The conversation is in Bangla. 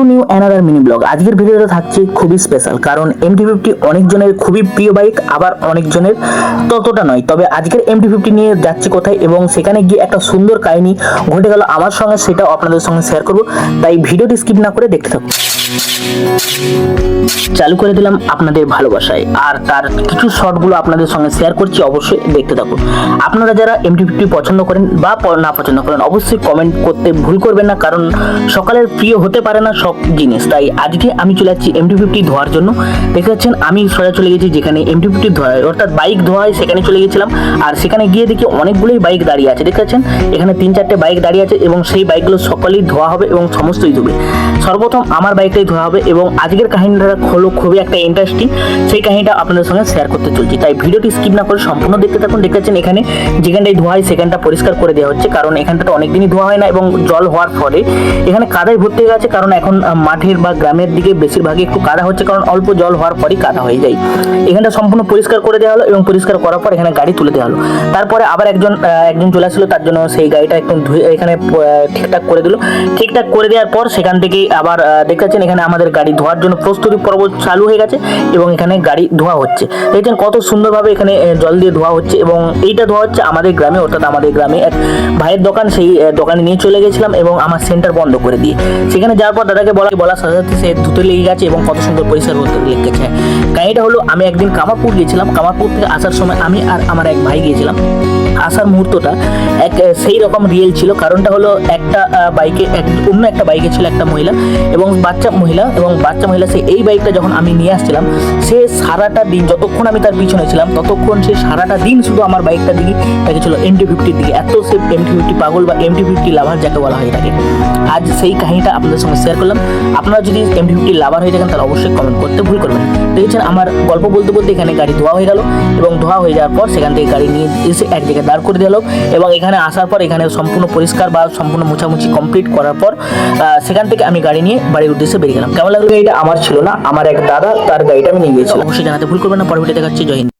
To new another mini blog আজকের ভিডিওটা থাকছে খুবই স্পেশাল কারণ এমটি ফিফটি অনেকজনের খুবই প্রিয় বাইক আবার অনেকজনের ততটা নয়। তবে আজকের এমটি ফিফটি নিয়ে যাচ্ছে কোথায় এবং সেখানে গিয়ে একটা সুন্দর কাহিনী ঘটে গেল আমার সঙ্গে, সেটাও আপনাদের সঙ্গে শেয়ার করব। তাই ভিডিওটি স্কিপ না করে দেখতে থাকুন। চালু করে দিলাম আপনাদের ভালোবাসায়, আর তার কিছু শর্টগুলো আপনাদের সঙ্গে শেয়ার করছি, অবশ্যই দেখতে থাকুন। আপনারা যারা এমটি ফিফটি পছন্দ করেন বা না পছন্দ করেন, অবশ্যই কমেন্ট করতে ভুল করবেন না, কারণ সকালের প্রিয় হতে পারে না সব জিনিস। তাই আজকে আমি চলে যাচ্ছি এমটি ফিফটি ধোয়ার জন্য। দেখতে পাচ্ছেন, আমি সোজা চলে গেছি যেখানে এমটি ফিফটি ধোয়া হয় অর্থাৎ বাইক ধোয়া হয় সেখানে চলে গেছিলাম। আর সেখানে গিয়ে দেখি অনেকগুলোই বাইক দাঁড়িয়ে আছে। দেখতে পাচ্ছেন, এখানে তিন চারটে বাইক দাঁড়িয়ে আছে এবং সেই বাইকগুলো সকলেই ধোয়া হবে এবং সমস্তই ধুবে। সর্বপ্রথম আমার বাইকটাই ধোয়া হবে এবং আজকের কাহিনীটা হলো খুবই একটা ইন্টারেস্টিং সেই কাহিনীটা আপনাদের সঙ্গে শেয়ার করতে চলছি। তাই ভিডিওটি স্কিপ না করে সম্পূর্ণ দেখতে থাকুন। দেখতে পাচ্ছেন, এখানে যেখানটাই ধোয়া হয় সেখানটা পরিষ্কার করে দেওয়া হচ্ছে। কারণ এখানটাতে অনেকদিনই ধোয়া হয় না এবং জল হওয়ার পরে এখানে কাদায় ভর্তি হয়ে গেছে কারণ এখন মাঠের বা গ্রামের দিকে বেশিরভাগই একটু কাদা হচ্ছে, কারণ অল্প জল হওয়ার পরই কাদা হয়ে যায়। এখানটা সম্পূর্ণ পরিষ্কার করে দেওয়া হলো এবং পরিষ্কার করার পর এখানে গাড়ি তুলে দেওয়া হলো। তারপরে আবার একজন একজন চলে আসলো, তার জন্য সেই গাড়িটা একদম ধুয়ে এখানে ঠিকঠাক করে দিল। ঠিকঠাক করে দেওয়ার পর সেখান থেকে আবার দেখতে পাচ্ছেন এখানে আমাদের গাড়ি ধোয়ার জন্য প্রস্তুতি পর্ব চালু হয়ে গেছে এবং এখানে গাড়ি ধোয়া হচ্ছে। দেখছেন কত সুন্দরভাবে এখানে জল দিয়ে ধোয়া হচ্ছে এবং এইটা ধোয়া হচ্ছে আমাদের গ্রামে, অর্থাৎ আমাদের গ্রামে এক ভাইয়ের দোকান, সেই দোকানে নিয়ে চলে গেছিলাম এবং আমার সেন্টার বন্ধ করে দিয়ে। সেখানে যাওয়ার পর দাদাকে বলা বলার সাথে সাথে সে ধুতে লেগে গেছে এবং কত সুন্দর পরিষ্কার করতে লেগেছে কাহিনীটা হলো, আমি একদিন কামারপুর গিয়েছিলাম। কামারপুর থেকে আসার সময় আমি আর আমার এক ভাই গিয়েছিলাম। আসার মুহূর্তটা এক সেই রকম রিয়েল ছিল। কারণটা হলো, একটা বাইকে, এক, অন্য একটা বাইকে ছিল একটা মহিলা এবং বাচ্চা মহিলা এবং বাচ্চা মহিলা সে এই বাইকটা যখন আমি নিয়ে আসছিলাম, সে সারাটা দিন যতক্ষণ আমি তার পিছনে ছিলাম, ততক্ষণ সে সারাটা দিন শুধু আমার বাইকটার দিকে দেখেছিল এমটি ফিফটির দিকে। এত সে এমটি ফিফটি পাগল বা এমটি ফিফটি লাভার যাকে বলা হয়ে থাকে আজ সেই কাহিনীটা আপনাদের সঙ্গে শেয়ার করলাম। আপনারা যদি এমটি ফিফটি লাভার হয়ে থাকেন, তাহলে অবশ্যই কমেন্ট করতে ভুল করবেন। দেখেছেন, আমার গল্প বলতে বলতে এখানে গাড়ি ধোয়া হয়ে গেল, এবং ধোয়া হয়ে যাওয়ার পর সেখান থেকে গাড়ি নিয়ে এসে এক জায়গায় দাঁড় করে দিল এবং এখানে আসার পর এখানে সম্পূর্ণ পরিষ্কার বা সম্পূর্ণ মোছামুছি কমপ্লিট করার পর সেখান থেকে আমি গাড়ি নিয়ে বাড়ির উদ্দেশ্যে বেরিয়ে গেলাম। কেমন লাগল এটা আমার ছিল না, আমার এক দাদা, তার গাড়িটা আমি নিয়ে গিয়েছিলাম। অবশ্যই জানাতে ভুল করবেন না, পরবর্তী দেখাচ্ছি, জয়